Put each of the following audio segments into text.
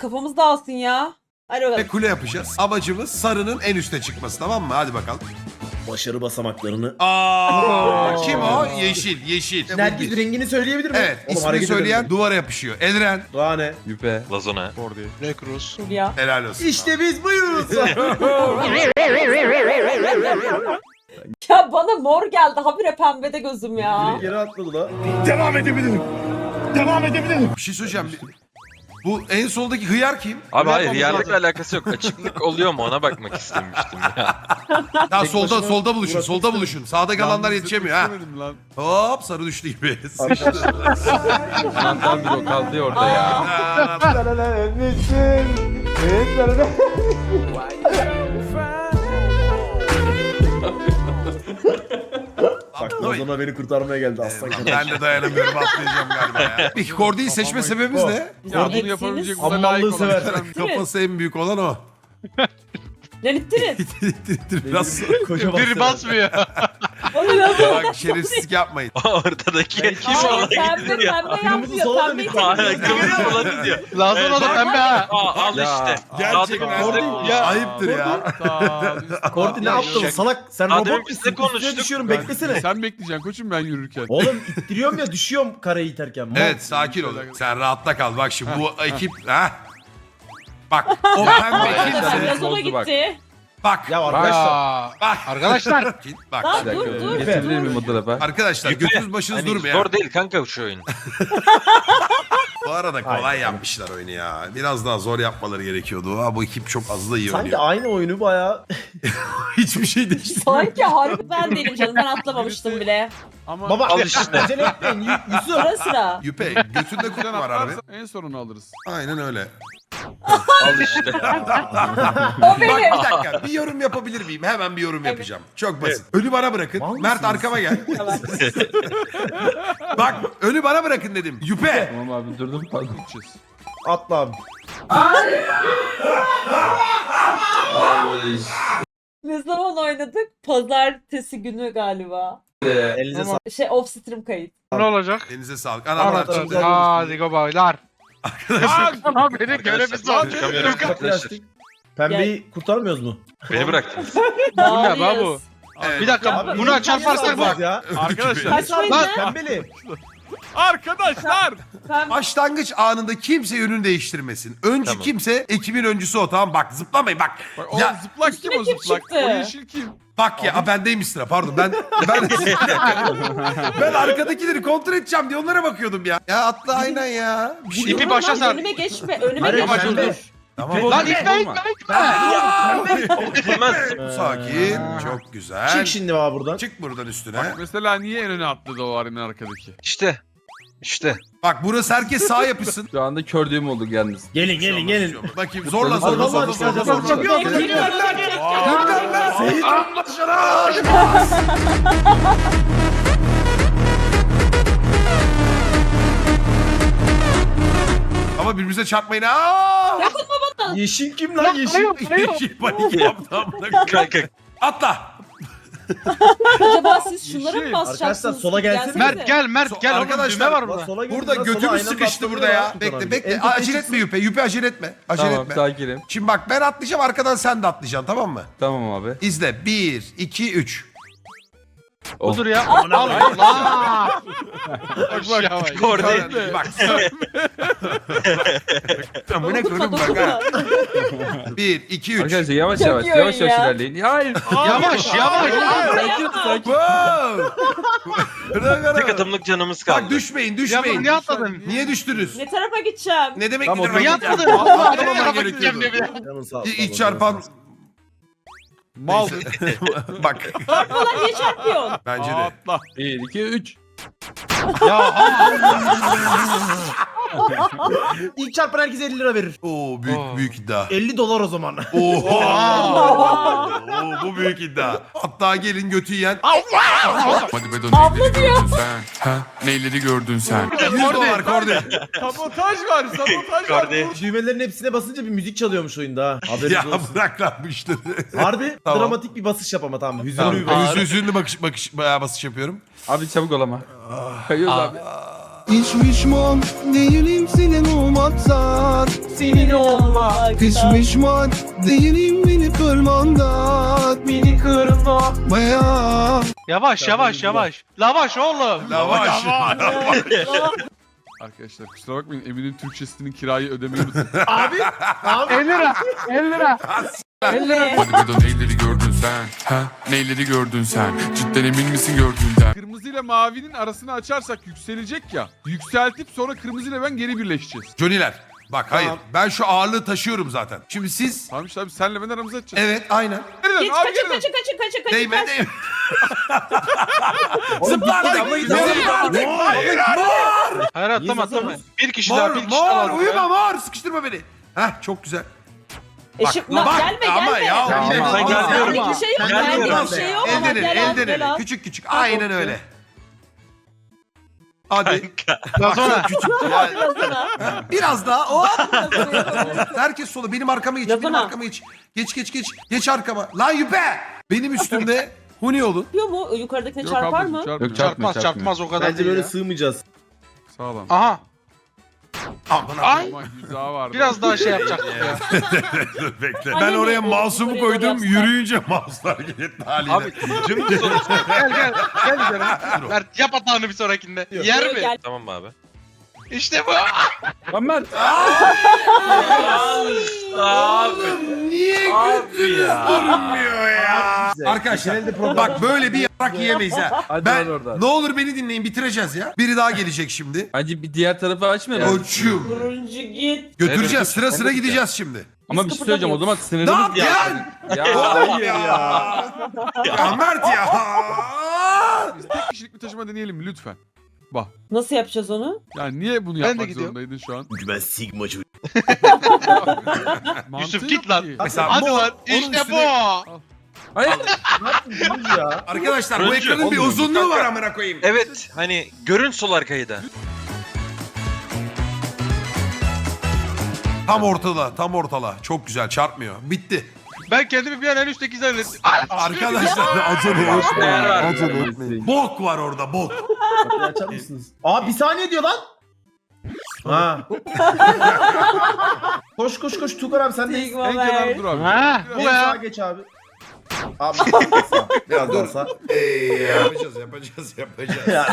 kafamız dağılsın ya. Hadi Ve bakalım. kule yapacağız. Amacımız sarının en üste çıkması tamam mı? Hadi bakalım. Başarı basamaklarını. Aa, kim o? Yeşil, yeşil. Nergis rengini söyleyebilir mi? Evet, Oğlum, ismini hareket söyleyen edemedim. duvara yapışıyor. Edren, Daha ne? Yüpe. Lazona. Rekrus. Ya. helal olsun. İşte biz buyuz. ya bana mor geldi. Habire pembede gözüm ya. Geri atladı la. Bir şey söyleyeceğim. Bu en soldaki hıyar kim? Abi hayır yerlikle alakası yok. Açıklık oluyor mu ona bakmak istemiştim ya. Ya Tek solda başına solda buluşun, uğraşmak solda istemedim. buluşun. Sağda kalanlar yetişemiyor ha. Lan. Hop sarı düştü gibi. Anahtar bir o kaldı ya orada ya. Lazona beni kurtarmaya geldi aslan kadar. ben de dayanamıyorum atlayacağım galiba ya. Peki Kordi'yi seçme sebebimiz ne? Ya bunu Eksiğiniz- yapabilecek buna Ammallığı layık olan sever. Kafası en büyük olan o. Lan ittiniz. Biraz Kocaman Biri sever. basmıyor. Bak şerefsizlik yapmayın. Ortadaki kim Hayır ona pembe gidiyor ya. pembe sola dönük. Hala çekiyor. kırmızı diyor. Lazona da pembe ha. Aa al işte. Gerçekten Ya. ayıptır ya. Kordi ne Ya, yaptın salak? Sen demin robot biz musun? konuştuk. Üstüne düşüyorum Ben- beklesene. Sen bekleyeceksin koçum ben yürürken. Oğlum ittiriyorum ya düşüyorum kareyi iterken. Mal. Evet sakin ol. Sen rahatta kal. Bak şimdi bu ekip ha. Bak o pembe kimse. Bak. gitti. Bak. Ya arkadaşlar. Bak. arkadaşlar. Bak. Lan dur dur. Getirebilir miyim dur. tarafa? Arkadaşlar götünüz başınız Hani durmuyor. zor değil kanka şu oyun. Bu arada kolay Hayır. yapmışlar oyunu ya. Biraz daha zor yapmaları gerekiyordu. Ha, bu ekip çok az da iyi Sanki oynuyor. aynı oyunu baya Hiçbir şey değişti. Sanki harbi ben değilim canım. Ben atlamamıştım bile. Ama Baba Al işte. acele etmeyin Y- Yusuf. Sıra sıra. Yüpe götünde kurt var abi. en sonunu alırız. Aynen öyle. Al işte. O Bak benim. bir dakika bir yorum yapabilir miyim? Hemen bir yorum yapacağım. Çok basit. Önü bana bırakın. Mal Mert mısınız? arkama gel. Bak önü bana bırakın dedim. Yüpe. Tamam abi durdum pardon. Gideceğiz. Atla abi. Ne zaman oynadık? Pazartesi günü galiba. Elinize Tamam. Şey off stream kayıt. Ne olacak? Elinize sağlık. Anahtar Anahtar. çıktı. Hadi go baylar. Arkadaşlar beni göre bir son. Çıkamıyorum sağlık. arkadaşlar. Pembeyi kurtarmıyoruz mu? Beni bıraktınız. Ne lan bu? Bir dakika Abi, çarparsak saldınız bak. ya. Arkadaşlar. Kaçmayın Lan lan. pembeli. Arkadaşlar. Başlangıç anında kimse yönünü değiştirmesin. Öncü Tamam. kimse ekibin öncüsü o tamam bak zıplamayın bak. Bak, o Ya zıplak kim o Üstüne kim zıplak? çıktı? O yeşil kim? bak ya bendeymiş sıra pardon ben ben ben arkadakileri kontrol edeceğim diye onlara bakıyordum ya. Ya atla aynen ya. Bir şey İpi yok. başa sar. Önüme geçme. Önüme Hayır, geçme. Dur. Tamam. Lan ikna ikna Gitmez. Sakin. Çok güzel. Çık şimdi abi buradan. Çık buradan üstüne. Mesela niye en öne atladı o arının arkadaki? İşte. İşte. Bak burası herkes sağ yapışsın. Şu anda kördüğüm olduk yalnız. Gelin gelin gelin. Bakayım zorla zorla zorla zorla zorla. Seyit anlaşılan. Ama birbirimize çarpmayın. Aa! Yeşil kim lan yeşil? Yeşil panik yaptı amına koyayım. Kanka. Atla. Acaba siz şunlara mı Yeşil. basacaksınız? Arkadaşlar, sola gelsene. Gelsenize. Mert gel Mert gel Arkadaşlar, düğme var burada. sola gelin Burada lan, sola götümüz aynen sıkıştı bastırıyor burada ya. Bekle bekle. En Acele tepeye etme Yüpe. Yüpe acele etme. Acele Tamam etme. sakinim. Şimdi bak ben atlayacağım arkadan sen de atlayacaksın tamam mı? Tamam abi. İzle. 1, 2, 3. Dur ya. Allah. Bak bak. Kordi. Bak. Amına koyayım bak ha. dokunma. 1, 2, 3. Arkadaşlar yavaş Çok yavaş iyi yavaş oyun yavaş ya. ilerleyin. Hayır. Yavaş yavaş. Sakin sakin. Wow. Tek atımlık canımız kaldı. Bak düşmeyin Ya düşmeyin. niye atladın? Niye düştünüz? Ne tarafa gideceğim? Ne demek Tamam, nedir? niye atladın? Allah Allah gerekiyordu. Canın sağ ol. İlk çarpan. Mal. bak Ulan niye çarpıyorsun? bence de. Atla. 1 2 3. Ya İlk çarpan herkese 50 lira verir. Oo büyük Oo. büyük iddia. 50 dolar o zaman. Oha. Oo, bu büyük iddia. Hatta gelin götü yiyen Hadi be dön neyleri gördün sen? Ha? Neyleri gördün sen? 100 dolar kordi. sabotaj var sabotaj var. Düğmelerin hepsine basınca bir müzik çalıyormuş oyunda ha. Haberiniz Ya olsun. bırak lan bu işleri. Harbi Tamam. dramatik bir basış yap ama tamam. Hüzünlü Tamam. bir basış. Hüzün- Hüzünlü bakış, bakış, bayağı basış yapıyorum. Abi çabuk ol ama. Kayıyoruz abi. Hiç pişman değilim senin olmaktan Senin olmak. Hiç pişman değilim beni kırmandan Beni kırma. Bayağı Yavaş yavaş yavaş. Lavaş oğlum. Lavaş. Arkadaşlar kusura bakmayın Emin'in Türkçesinin kirayı ödemeyi unuttum. Abi. Abi. 50 lira. 50 lira. Ne? Hadi Bedo neyleri gördün sen? Ha? Neyleri gördün sen? Cidden emin misin gördüğünden? Kırmızı ile mavinin arasını açarsak yükselecek ya. Yükseltip sonra kırmızı ile ben geri birleşeceğiz. Johnny'ler. Bak hayır. Ben şu ağırlığı taşıyorum zaten. Şimdi siz... Tamam işte abi senle ben aramızı açacağız. Evet aynen. Geriden Geç abi kaçın geriden. kaçın kaçın kaçın kaçın. Değme kaçın. değme. Zıplardık. zıplamayın, Zıplardık. Hayır atlama atlama. Bir kişi daha Mor bir kişi daha mor var. uyuma mor. Sıkıştırma beni. Heh çok güzel. Eşim Bak, bak, bak, gelme ama gelme. ya, Tamam, yine de- tamam. Gel, gel. Benlik bir şey yok. Gel, Benlik gel. bir şey yok el, el. Küçük küçük. Aynen öyle. Hadi. Lazona. Küçük. Biraz daha. Hop. Herkes sola. Benim arkama geç. Benim arkama geç. Geç geç geç. Geç arkama. Lan yüpe. Benim üstümde Huni olun. Yapıyor mu? Yukarıdakine Yok çarpar ablacığım, mı? çarpmıyor. Yok çarpmaz çarpmaz o kadar Bence değil böyle ya. sığmayacağız. Sağ olun. Aha. Ay. Ama güzel vardı. Biraz daha şey yapacaktık ya. Dur bekle. Ben oraya o- mouse'umu oraya koydum. yapsana. Yürüyünce mouse hareket etti haliyle. Abi dümdüz olursa Gel gel. Gel üzerine. Mert yap hatanı bir sonrakinde. Yer mi? Gel. tamam mı abi? İşte bu. Lan Mert. Abi. Niye Abi ya. durmuyor ya? Arkadaşlar bak böyle bir yarak yiyemeyiz ha. Hadi Ben oradan. ne olur beni dinleyin bitireceğiz ya. Biri daha gelecek şimdi. Bence bir diğer tarafı açmayalım. Koçum. Turuncu git. Götüreceğiz Evet, sıra sıra evet ya. gideceğiz şimdi. Ama bir şey söyleyeceğim o zaman Ne sınırımız yapacaksın? ya. Oğlum ya. Ya Mert ya. Biz tek kişilik bir taşıma deneyelim lütfen. Bak. Nasıl yapacağız onu? Yani niye bunu Ben de yapmak gidiyorum. zorundaydın şu an? Çünkü ben Sigma çocuğum. Mantığı Yusuf, yok git lan. ki. Mesela Hadi mor, lan. onun İşte üstüne- bu. Hayır. Ne ya? Arkadaşlar bu Turuncu. ekranın bir Olmuyor. uzunluğu var amına koyayım. Evet hani görün sol arkayı da. Tam ortada, tam ortala. Çok güzel, çarpmıyor. Bitti. Ben kendimi bir an en üstteki zannettim. Arkadaşlar acele var. Acele etmeyin. Bok var orada, bok. Kapıyı açar mısınız? Aa bir saniye diyor lan. Ha. koş koş koş Tukar abi sen de Sigma En kenarda ver. dur abi. Ha bu en sağa ya. geç abi. Abi biraz daha sağ. Biraz daha sağ. yapacağız, yapacağız, yapacağız. Ya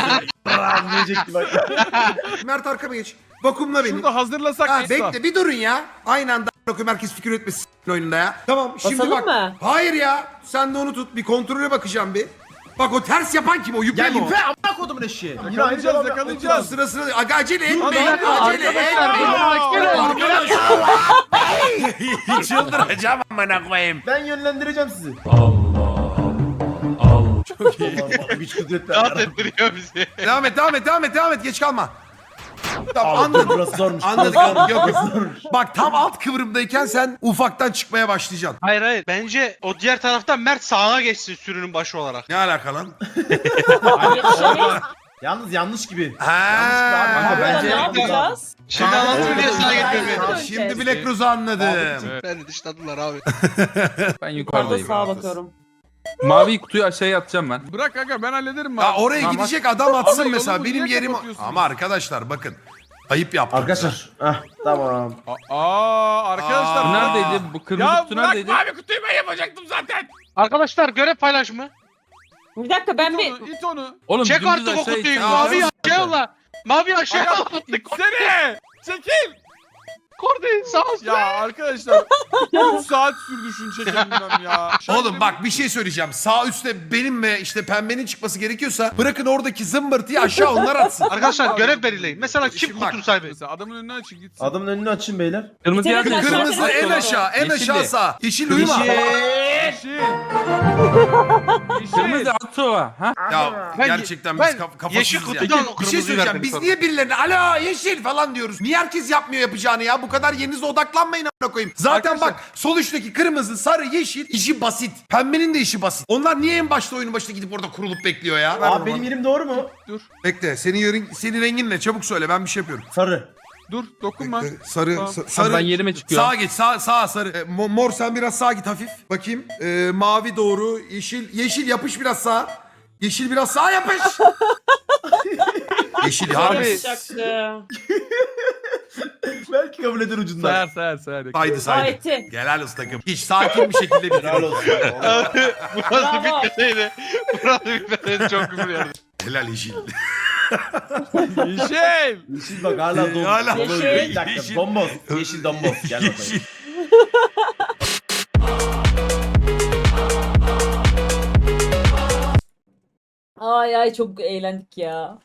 ram diyecekti bak. Mert arkama geç. Vakumla beni. Şurada hazırlasak Ha, Esra. bekle bir durun ya. Aynı anda a**ına herkes fikir üretmesin oyununda ya. Tamam şimdi Basalım bak. mı? Hayır ya. Sen de onu tut. Bir kontrole bakacağım bir. Bak o ters yapan kim o? Yüpe mi o? yüpe amına kodumun aynı Yakalayacağız yakalayacağız. Sıra sıra. Aga acele etmeyin. Arkadaşlar, Acele arkadaşlar, etmeyin. arkadaşlar. Çıldıracağım amına koyayım. Ben yönlendireceğim sizi. Çok iyi. Allah güç kudret Rahat ettiriyor bizi. devam et, devam et, devam et, devam et. Geç kalma. Tamam Anladım. anladım. Burası zormuş. Anladık. Yok, yok. zormuş. Bak tam alt kıvrımdayken sen ufaktan çıkmaya başlayacaksın. Hayır hayır. Bence o diğer taraftan Mert sağa geçsin sürünün başı olarak. Ne alaka lan? Yetişemeyiz. Yalnız yanlış gibi. Ha. Kanka, Burada bence- ne yapacağız? Şimdi diye sağa Hayır, gitmemi. hayır. Şimdi Black Rose'u anladım. Evet. Beni dışladılar abi. Ben Yukarıda yukarıdayım. sağa bakıyorum. Mavi kutuyu aşağıya atacağım ben. Bırak aga ben hallederim mavi. Ya oraya Tamam, gidecek adam atsın Ama mesela. yolumu Benim niye yerim... kapatıyorsunuz? Ama arkadaşlar bakın. Ayıp yaptım. Arkadaşlar. Heh, tamam. Aa arkadaşlar. Aa. Bu neredeydi? Bu kırmızı Ya kutu bırak neredeydi? mavi kutuyu ben yapacaktım zaten. Arkadaşlar görev paylaşımı. Bir dakika ben İt bir... onu, it onu. Oğlum Çek dümdüz artık o aşağı kutuyu. Mavi Ya, aşağı yolla. Mavi aşağı Aga, yolla. itsene. Çekil. Kordi sağ olsun. Ya arkadaşlar 3 saat sürdü şunu çekebilmem ya. Oğlum bak bir şey söyleyeceğim. Sağ üstte benim ve işte pembenin çıkması gerekiyorsa bırakın oradaki zımbırtıyı aşağı onlar atsın. Arkadaşlar görev belirleyin. Mesela kim kutunun sahibi? Mesela adamın önüne açın gitsin. Adamın önünü açın beyler. Kırmızı Kırmızı en aşağı, en aşağı de. sağ. Yeşil uyuma. Yeşil. Kırmızı Atova. Ha? Ya Ben- gerçekten ben biz kaf kafasızız yeşil kutudan o bir şey söyleyeceğim. Biz niye birilerine alo yeşil falan diyoruz? Niye herkes yapmıyor yapacağını ya? Bu kadar yerinize odaklanmayın amına koyayım. Zaten Arkadaşlar- bak sol üstteki kırmızı, sarı, yeşil işi basit. Pembenin de işi basit. Onlar niye en başta oyunun başında gidip orada kurulup bekliyor ya? Abi benim yerim doğru mu? Bekle. Senin yerin, senin rengin ne? Çabuk söyle. Ben bir şey yapıyorum. Sarı. Dur dokunma. Sarı, Tamam. sa- sarı. Ben yerime çıkıyorum. Sağa geç. Sağ, sağ sarı. E, mo- mor sen biraz sağa git hafif. Bakayım. E, mavi doğru. Yeşil, yeşil yapış biraz sağa. Yeşil biraz sağa yapış. Yeşil harbi Yapacaktı. Belki kabul eder ucundan. Sayar sayar sayar. saydı saydı. Ayeti. Helal olsun takım. Hiç sakin bir şekilde Helal bitirdi. olsun. Bu nasıl Bravo. bitmeseydi? Bu nasıl bitmeseydi çok küfür yerdi. Helal yeşil. Yeşil. Yeşil bak hala dom. Hala yeşil. Bir dakika Yeşil. domboz. Yeşil domboz. Gel bakayım. Yeşil. Ay ay çok eğlendik ya.